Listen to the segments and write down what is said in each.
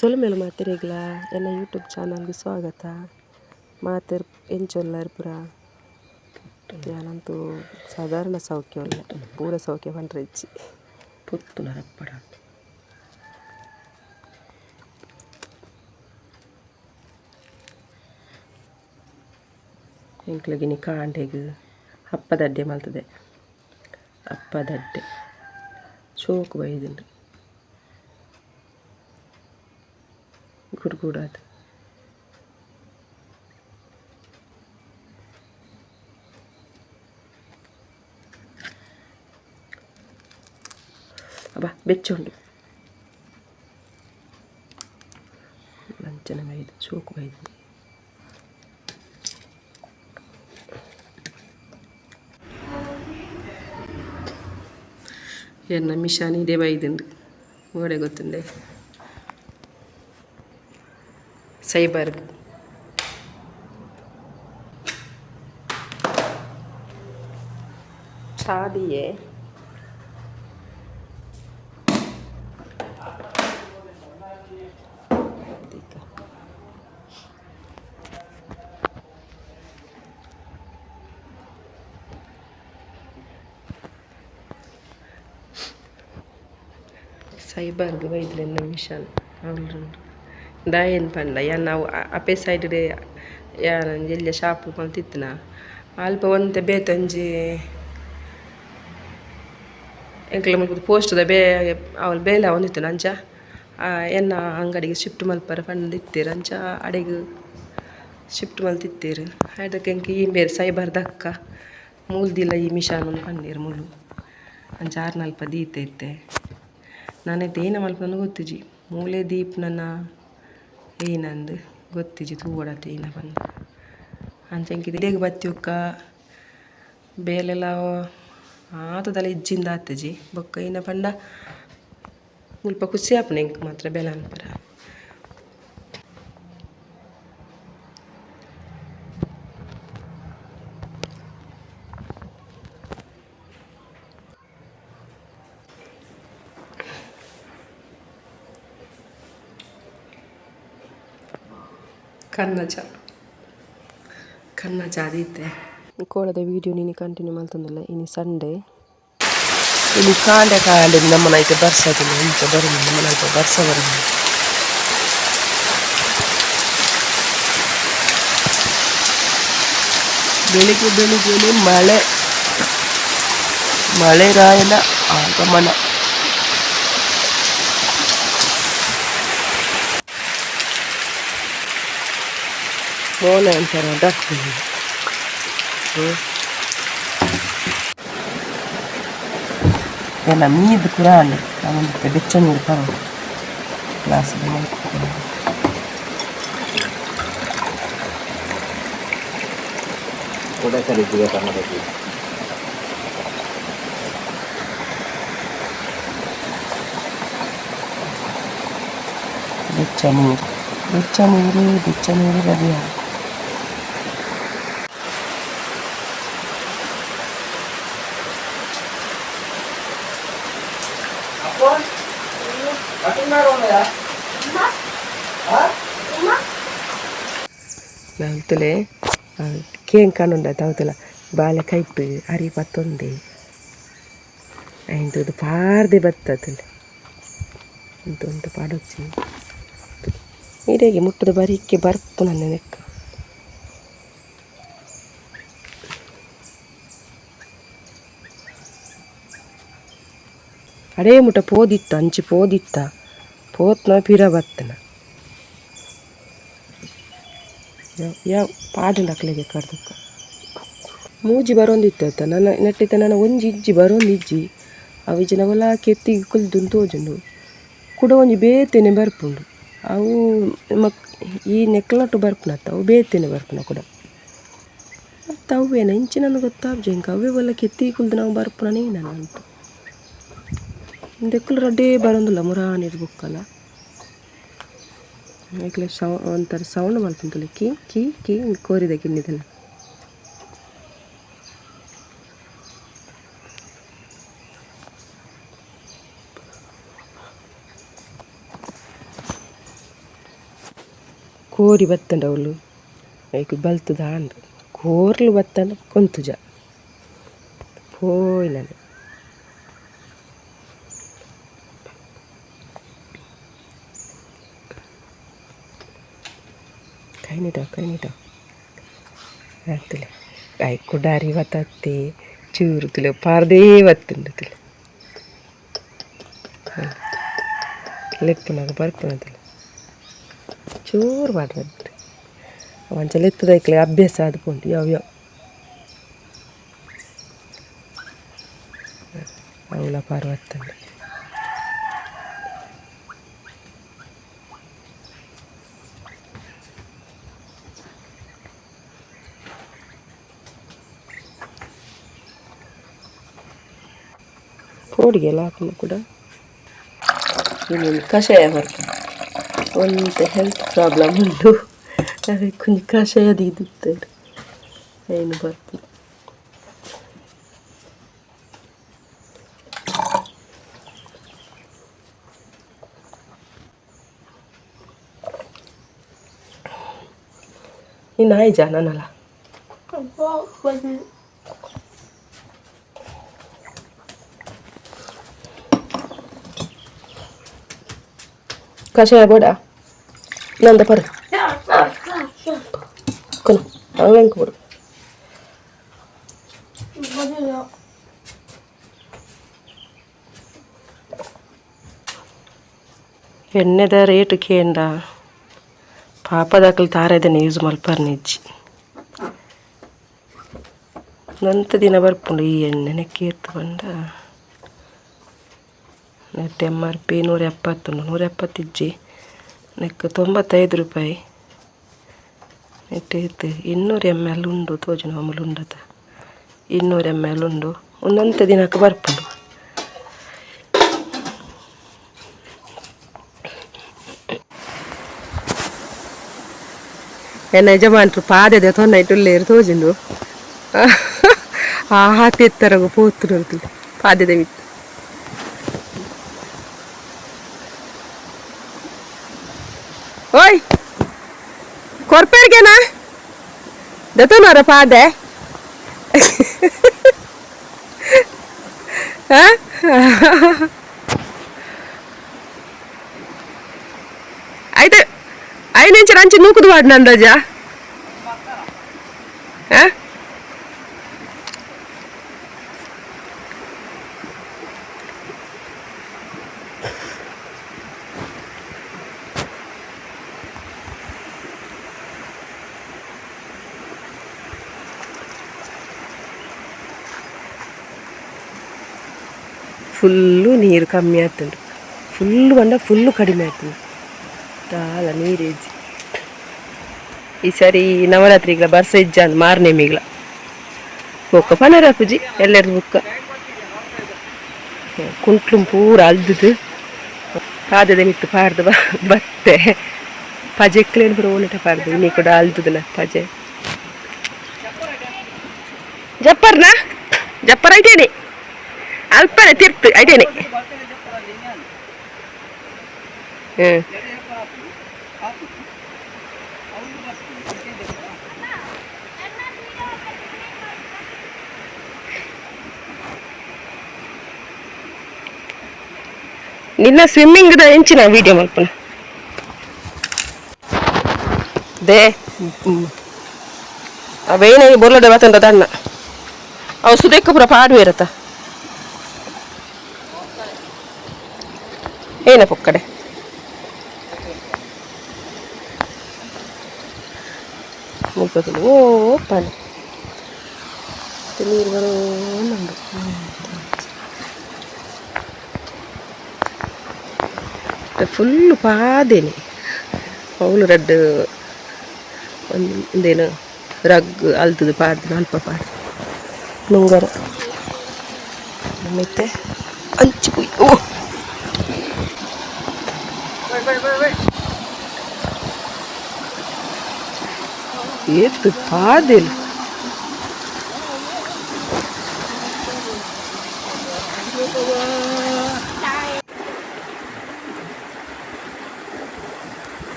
ಸೊಲಮೇಲೆ ಮಾತಿರಿಗ್ಲ ಎಲ್ಲ ಯೂಟ್ಯೂಬ್ ಚಾನಲ್ಗೆ ಸ್ವಾಗತ. ಮಾತೆರ್ ಎಂಚೊಲ್ಲರ್ ಪುರ ಯಾನಂತೂ ಸಾಧಾರಣ ಸೌಖ್ಯ ಒಳ್ಳೆ ಪೂರ ಸೌಖ್ಯ ಪುತ್ತು ಪುತ್ತುಲ ರಪ್ಪಡ. ಎಂಕ್ಲಗಿನಿ ಕಾಂಡೆಗ್, ಅಪ್ಪದಡ್ಡೆ ಮಲ್ತದೆ. ಅಪ್ಪದಡ್ಡೆ. ಚೋಕು ಬೈದುಂಡು ಗುಡ್ಗುಡಾದ ಅಬ್ಬ ಬೆಚ್ಚುಂಡು ಲಂಚನ ಬೈದು ಚೋಕು ಬೈದು ಎನ್ನ ಮಿಷಾನ್ ಇದೇ ಬೈದುಂಡು ಗೋಡೆ ಗೊತ್ತುಂಡೆ செய்பாருக்கு சாதியை సైబర్గా ఇద్దరు నిమిషాలు అవును ದಾಯನ್ ಪಂಡ ಯಾನ್ ನಾವು ಅಪೆ ಸೈಡ್ ಯಾನ್ ಎಲ್ಲ ಶಾಪ್ ಮಲ್ತಿತ್ತನ ಅಲ್ಪ ಒಂತೆ ಬೇತೊಂಜಿ ಎಂಕ್ಲೆ ಪೋಸ್ಟ್ ಪೋಸ್ಟ್ದ ಬೇ ಅವಳು ಬೇಲ ಒಂದಿತ್ತು ಅಂಚ ಎನ್ನ ಅಂಗಡಿಗೆ ಶಿಫ್ಟ್ ಮಲ್ಪರ ಪಂಡ ಇತ್ತೀರು. ಅಂಚ ಅಡೆಗ್ ಶಿಫ್ಟ್ ಮಲ್ತಿತ್ತೀರು. ಅದಕ್ಕೆ ಎಂಕ್ ಈ ಬೇರೆ ಸೈಬರ್ ದಕ್ಕ. ಮೂಲ್ದಿಲ್ಲ ಈ ಮಿಷಾನ್ ಪಂಡೀರು ಮುಲು ಅಂಚ ಆರ್ನಲ್ಪ ದೀತೆ ಇತ್ತೆ. ನಾನೈತೆ ಏನ ಮಲ್ಪನ ಗೊತ್ತಿಜಿ ಮೂಲೆ ದೀಪ್ ನನ್ನ ಏನಂದು ಗೊತ್ತಿಜಿ ತೂವಡತೆ ಏನ ಬಂದು. ಅಂಚಂಕಿದ ಇದೇಗ ಬತ್ತಿಯುಕ್ಕ ಬೇಲೆಲ್ಲ ಆತದಲ್ಲ ಇಜ್ಜಿಂದ ಆತಜಿ ಬೊಕ್ಕ ಏನ ಪಂಡ ಮುಲ್ಪ ಖುಷಿ ಆಪುಂಡು ಎಂಕ್ ಮಾತ್ರ ಬೆಲ ಅನ್ಪರ ಕನ್ನಜ ಕನ್ನಜ ಆದೀತೆ ಕೋಳದ ವಿಡಿಯೋ ನೀನು ಕಂಟಿನ್ಯೂ ಮಾಡ್ತಂದಲ್ಲ ಇನ್ನು ಸಂಡೇ ಇಲ್ಲಿ ಕಾಂಡೆ ಕಾಂಡೆ ನಮ್ಮನೈತೆ ಬರ್ಸದಿಲ್ಲ ಇಂಚ ಬರುದು ನಮ್ಮನೈತೆ ಬರ್ಸ ಬರುದು ಬೆಳಿಗ್ಗೆ ಬೆಳಿಗ್ಗೆ ಮಳೆ ಮಳೆ ರಾಯನ ಆಗಮನ ಮೋನೆ ಅಂತಾರ ಡಕ್ ಎಲ್ಲ ಮೀದು ಕುರಾನ್ ನಮ್ಮಂತೆ ಬೆಚ್ಚ ನೀರು ತರೋ ಗ್ಲಾಸಲ್ಲಿ ಮಾಡ್ಕೊಂಡು ಬೆಚ್ಚ ನೀರು ಬೆಚ್ಚ ನೀರು ಬೆಚ್ಚ ನೀರು ರೆಡಿ ನಾವ್ತಲೆ ಕೇಂಗ್ ಕಾಣುಂಡ ತಾವತಲ ಬಾಲೆ ಕೈಪು, ಅರಿ ಪತ್ತೊಂದೆ ಆಯ್ತು ಪಾರ್ದೆ ಬತ್ತತಲೆ ಅಂತ ಅಂತ ಪಾಡೊಚ್ಚಿ ಮುಟ್ಟದ ಬರಿಕ್ಕೆ ಬರ್ಪು ನನ್ನ ನೆಕ್ಕ. ಅಡೇ ಮುಟ ಪೋದಿತ್ತ, ಅಂಚಿ ಪೋದಿತ್ತ? ಪೋತ್ನ ಪಿರ ಬತ್ತನ? ಯಾವ ಪಾಡಿನ ಅಕ್ಲೆಗೆ ಕಡ್ದಕ್ಕ ಮೂಜಿ ಬರೋಂದಿತ್ತು ಆಯ್ತಾ? ನನ್ನ ನೆಟ್ಟಿತ್ತ ನನ್ನ ಒಂಜಿ ಇಜ್ಜಿ ಬರೋಂದು ಇಜ್ಜಿ. ಅವು ಇಜ್ಜಿನ ಹೊಲ ಕೆತ್ತಿ ಕುಲ್ದು ತೋಜುಂಡು. ಕುಡ ಒಂಜಿ ಬೇತೇನೆ ಬರ್ಪುಂಡು. ಅವು ಮಕ್ ಈ ನೆಕ್ಲಟ್ಟು ಬರ್ಪುನತ್ತ, ಅವು ಬೇತೇನೆ ಬರ್ಪುನ ಕೂಡ. ಮತ್ತು ಅವೇನ ಇಂಚಿ ನನಗೆ ಗೊತ್ತಾಗ್ಜೆ ಹಿಂಗೆ. ಅವೇ ಹೊಲ ಕೆತ್ತಿ ಕುಲ್ದು ನಾವು ಬರ್ಪುನೇ ನಾನು ಅಂತ ದೆಕ್ಕಲು ರಡ್ಡೇ ಬರೋಂದಿಲ್ಲ ಮುರಾನಿರ್ ಬುಕ್ಕಲ್ಲ ಏಕ್ಲೆ ಸೌ ಒಂಥರ ಸೌಂಡ್ ಮಾಡ್ತಿಂತಲ್ಲ ಕಿ ಕಿ ಕಿ ಕೋರಿದ ಕಿನ್ನಿದಲ್ಲ ಕೋರಿ ಬತ್ತಂಡ ಅವಳು ಐಕು ಬಲ್ತದ ಅಂಡ್ ಕೋರ್ಲು ಬತ್ತಂಡ ಕೊಂತುಜ ಪೋಯ್ ನಾನು ಕೈ ನೀಟ ಕೈ ನೀಟ ಆಗ್ತಿಲ್ಲ ಐ ಕುಡಾರಿ ಬತ್ತತ್ತೆ ಚೂರು ತುಲೆ ಪಾರ್ದೇ ಬತ್ತುಂಡು ತುಲೆ ಲೆಪ್ಪುನಾಗ ಬರ್ಪುನದಿಲ್ಲ ಚೂರು ಮಾಡ್ರಿ ಮಂಚ ಲೆತ್ತದೈಕ್ಲೆ ಅಭ್ಯಾಸ ಆದ್ಕೊಂಡು ಯಾವ ಯಾವ ಅವಳ ಪಾರ್ವತ್ತಂಡೆ ಕೋಡಿಗೆಲ್ಲ ಹಾಕಲು ಕೂಡ ಇನ್ನೊಂದು ಕಷಾಯ ಬರ್ತದೆ. ಒಂದು ಹೆಲ್ತ್ ಪ್ರಾಬ್ಲಮ್ ಉಂಟು ಅದಕ್ಕೆ ಕೊಂಚ ಕಷಾಯದ ಇದ್ದಿರ್ತಾರೆ ಏನು ಬರ್ತದೆ. ನೀನು ಆಯ್ ಜನನಲ್ಲ. ಕಷಾಯ ಬೋಡ ನಂದ ಪರ ಕೊನ ಅವೆಂಕ ಕೊಡು ಎಣ್ಣೆದ ರೇಟ್ ಕೇಂಡ ಪಾಪದಾಕಲು ತಾರದನ್ನ ಯೂಸ್ ಮಲ್ಪರ್ ನಿಜ್ಜಿ ನಂತ ದಿನ ಬರ್ಪುಂಡು ಈ ಎಣ್ಣೆನೆ ಕೇರ್ತು ಬಂದ ನೆಟ್ ಎಂ ಆರ್ ಪಿ ನೂರ ಎಪ್ಪತ್ತುಂಡು ನೂರ ಎಪ್ಪತ್ತಿಜ್ಜಿ ನೆಕ್ ತೊಂಬತ್ತೈದು ರೂಪಾಯಿ ನೆಟ್ ಇತ್ತು ಇನ್ನೂರು ಎಂ ಎಲ್ ಉಂಡು ತೋಜುನ ಮಾಮೂಲು ಉಂಡತ ಇನ್ನೂರು ಎಂ ಎಲ್ ಉಂಡು ಒಂದೊಂದು ದಿನಕ್ಕೆ ಬರ್ಪುಂಡು ಎನ್ನ ಯಜಮಾನ್ರು ಪಾದದ ತೊನ್ನ ಇಟ್ಟುಲ್ಲೇರು ತೋಜಿಂಡು ಆ ಹಾತಿ ಎತ್ತರಗು ಪೋತುರು ಪಾದದ ಮಿತ್ತು ఓయ్! కొరపేరుకేనా దెతున్నారా పాదే? అయితే అయినుంచి రంచి నూకుదు వాడినాను రోజా? ಫುಲ್ಲು ನೀರು ಕಮ್ಮಿ ಆಗ್ತುಂಟು ಫುಲ್ಲು ಬಂದ ಫುಲ್ಲು ಕಡಿಮೆ ಆಗ್ತುಂಟು ತಾಳ ಇಜ್ಜಿ. ಈ ಸರಿ ನವರಾತ್ರಿಗಳ ಬರ್ಸ ಇಜ್ಜ ಅಂದ್ ಮಾರನೇ ಮೀಗ್ಲ ಬೊಕ್ಕ ಪನರ ಪೂಜಿ ಎಲ್ಲರದು ಬುಕ್ಕ. ಕುಂಟ್ಲು ಪೂರ ಅಲ್ದುದು. ಪಾದದ ಮಿತ್ತು ಪಾಡ್ದು ಬತ್ತೆ. ಪಜೆ ಪಜೆಕ್ಲೇನು ಬರೋ ಓನಿಟ ಪಾಡ್ದು ನೀ ಕೂಡ ಅಲ್ದದನ ಪಜೆ. ಜಪ್ಪರ್ನ? ಜಪ್ಪರ್ ಐತೇನೆ? ತಿರ್ತು ಐತೇನೆ ಹ್ಞೂ ನಿನ್ನ ದ ಎಂಚಿನ ವಿಡಿಯೋ ಮಲ್ಪನ ದೇ, ಅವೇನೇ ಬೋರ್ಲದ ಬತ್ತಂದ ದಣ್ಣ ಅವು ಸುದೇಕ ಪುರ ಪಾಡು ಇರತ್ತ? ಏನ ಪೊಕ್ಕಡೆ ಮುಲ್ಪದು ಓ ಪಣೆ ನೀರು ಬರೋ ನಂದು ಫುಲ್ಲು ಪಾದೇನೆ. ಅವಳು ರಡ್ಡು ಒಂದು ಒಂದೇನು, ರಗ್ ಅಲ್ತದು ಪಾಡ್ದು, ಅಲ್ಪ ಪಾಡ್ ನುಂಗರ ಮತ್ತೆ ಅಂಚು. It's the wait,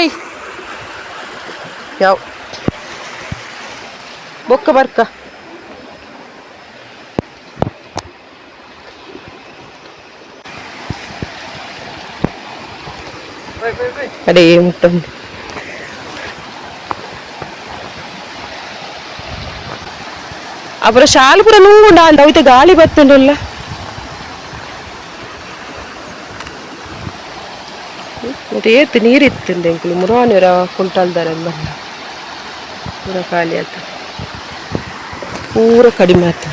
wait. Это ಯಾವ ಬೊಕ್ಕ ಬರ್ಕ ಅಡೇ ಮುಟ್ಟ ಅಪರ ಶಾಲು ಪೂರ ನುಂಗುಂಡ ಅಂದ ಅವತ್ತೆ ಗಾಳಿ ಬತ್ತುಂಡಲ್ಲ ಮತ್ತೆ ಏತ್ ನೀರಿತ್ತುಂಡೆ ಎಂಕುಲು ಮುರಾನಿರ ಕುಂಟಲ್ದಾರೆಲ್ಲ ಪೂರ ಖಾಲಿ ಆಯ್ತು ಪೂರ ಕಡಿಮೆ ಆಯ್ತು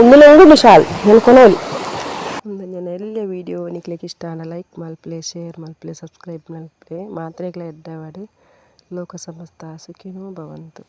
ಒಂದು ಲಂಗು ಶಾಲ್ ಹೇಳ್ಕೊನೋ ಇಲ್ಲಿ ಒಂದು ನೆನೆಲ್ಲ ವೀಡಿಯೋ ನಿಕ್ಲಿಕ್ಕೆ ಇಷ್ಟ ಅನ್ನ ಲೈಕ್ ಮಲ್ಪ್ಲೆ ಶೇರ್ ಮಲ್ಪ್ಲೆ ಸಬ್ಸ್ಕ್ರೈಬ್ ಮಲ್ಪ್ಲೆ ಮಾತ್ರೆಗಳ ಎಡ್ಡವಾಡಿ ಲೋಕಸಮಸ್ತ, ಸುಖಿನೂ ಭವಂತು.